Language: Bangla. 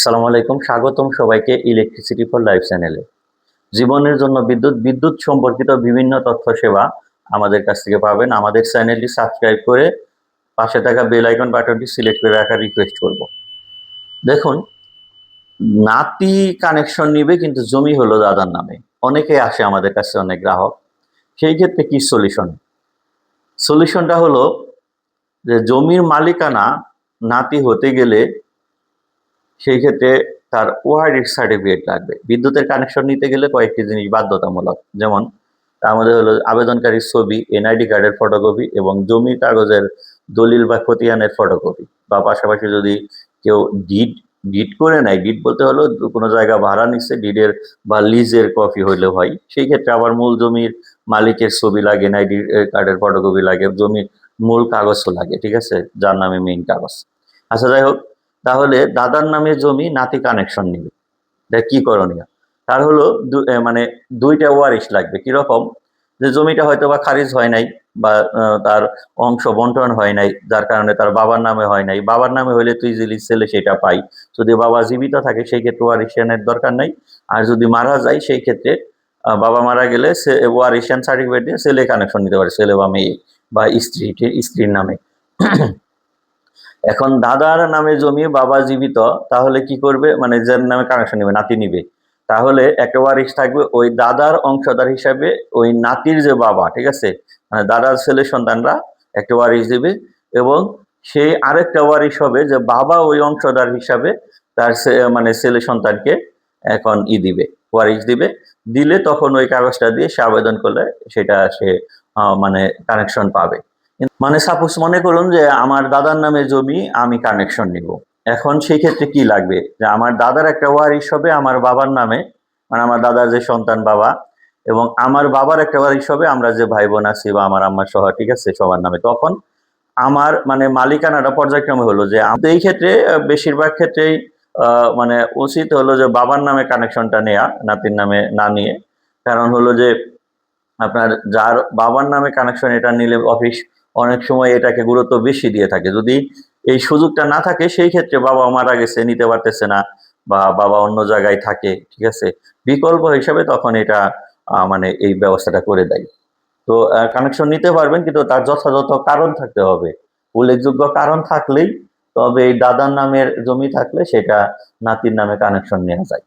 আসসালামু আলাইকুম, স্বাগতম সবাইকে ইলেকট্রিসিটি ফর লাইফ চ্যানেলে জীবনের জন্য বিদ্যুৎ বিদ্যুৎ সম্পর্কিত বিভিন্ন তথ্য সেবা আমাদের কাছ থেকে পাবেন। আমাদের চ্যানেলটি সাবস্ক্রাইব করে পাশে থাকা বেল আইকন বাটনটি সিলেক্ট করে রাখার রিকোয়েস্ট করব। দেখুন, নাতি কানেকশন নিবে কিন্তু জমি হলো দাদার নামে। অনেকে আসে আমাদের কাছে, অনেক গ্রাহক। সেই ক্ষেত্রে কি সলিউশন সলিউশনটা হলো যে জমির মালিকানা নাতি হতে গেলে সেই ক্ষেত্রে তার ওয়ারিড সার্টিফিকেট লাগবে। বিদ্যুতের কানেকশন নিতে গেলে কয়েকটি জিনিস বাধ্যতামূলক। যেমন তার মধ্যে হলো আবেদনকারীর ছবি এনআইডি কার্ডের ফটোকপি এবং জমির কাগজের দলিল বা খতিয়ানের ফটোকপি বা পাশাপাশি যদি কেউ ডিড ডিড করে নেয় ডিড বলতে হলো কোনো জায়গা ভাড়া নিচ্ছে ডিডের বা লিজের কপি হইলে হয়। সেই ক্ষেত্রে আবার মূল জমির মালিকের ছবি লাগে এনআইডি কার্ডের ফটোকপি লাগে, জমির মূল কাগজও লাগে, ঠিক আছে? যার নামে মেইন কাগজ। আচ্ছা যাই হোক তাহলে দাদার নামে জমি নাতি কানেকশন নিবে। এটা কি করণীয়? তার হলো মানে দুইটা ওয়ারিশ লাগবে। কীরকম? যে জমিটা হয়তো বা খারিজ হয় নাই বা তার অংশ বন্টন হয় নাই, যার কারণে তার বাবার নামে হয় নাই। বাবার নামে হলে তুই ইজিলি ছেলে সেটা পাই, যদি বাবা জীবিত থাকে, সেই ক্ষেত্রে ওয়ারিশিয়ানের দরকার নাই। আর যদি মারা যায়, সেই ক্ষেত্রে বাবা মারা গেলে সে ওয়ারিশিয়ান সার্টিফিকেট দিয়ে ছেলে কানেকশন নিতে পারে। ছেলে বা মেয়ে বা স্ত্রী স্ত্রীর নামে। এখন দাদার নামে জমি বাবা জীবিত, তাহলে কি করবে? মানে যার নামে কানেকশন নেবে, নাতি নিবে। তাহলে একটা ওয়ারিশ থাকবে ওই দাদার অংশদার হিসাবে ওই নাতির যে বাবা, ঠিক আছে? মানে দাদার ছেলে সন্তানরা একটা ওয়ারিশ দিবে এবং সেই আরেকটা ওয়ারিশ হবে যে বাবা ওই অংশদার হিসাবে তার মানে ছেলে সন্তানকে এখন ই দিবে ওয়ারিশ দিবে। দিলে তখন ওই কাগজটা দিয়ে সে আবেদন করলে সেটা সে মানে কানেকশন পাবে। মানে সাপোজ মনে করুন যে আমার দাদার নামে জমি আমি কানেকশন নিব। এখন সেই ক্ষেত্রে কি লাগবে? যে আমার দাদার একটা ওয়ারিশ হবে আমার বাবার নামে মানে আমার দাদার যে সন্তান বাবা, এবং আমার বাবার একটা ওয়ারিশ হবে, আমরা যে ভাই বোন আছি বা আমার আম্মা সহ, ঠিক আছে, সবার নামে। তখন আমার মানে মালিকানাটা পর্যায়ক্রমে হলো যে এই ক্ষেত্রে বেশিরভাগ ক্ষেত্রেই মানে উচিত হলো যে বাবার নামে কানেকশনটা নেয়া, নাতির নামে না নিয়ে। কারণ হলো যে আপনার যার বাবার নামে কানেকশন এটা নিলে অফিস অনেক সময় এটাকে গুরুত্ব বেশি দিয়ে থাকে। যদি এই সুযোগটা না থাকে, সেই ক্ষেত্রে বাবা মারা গেছে, নিতে পারতেছে না বা বাবা অন্য জায়গায় থাকে, ঠিক আছে? বিকল্প হিসাবে তখন এটা মানে এই ব্যবস্থাটা করে দেয়। তো কানেকশন নিতে পারবেন, কিন্তু তার যথাযথ কারণ থাকতে হবে। উল্লেখযোগ্য কারণ থাকলেই তবে এই দাদার নামের জমি থাকলে সেটা নাতির নামে কানেকশন নেওয়া যায়।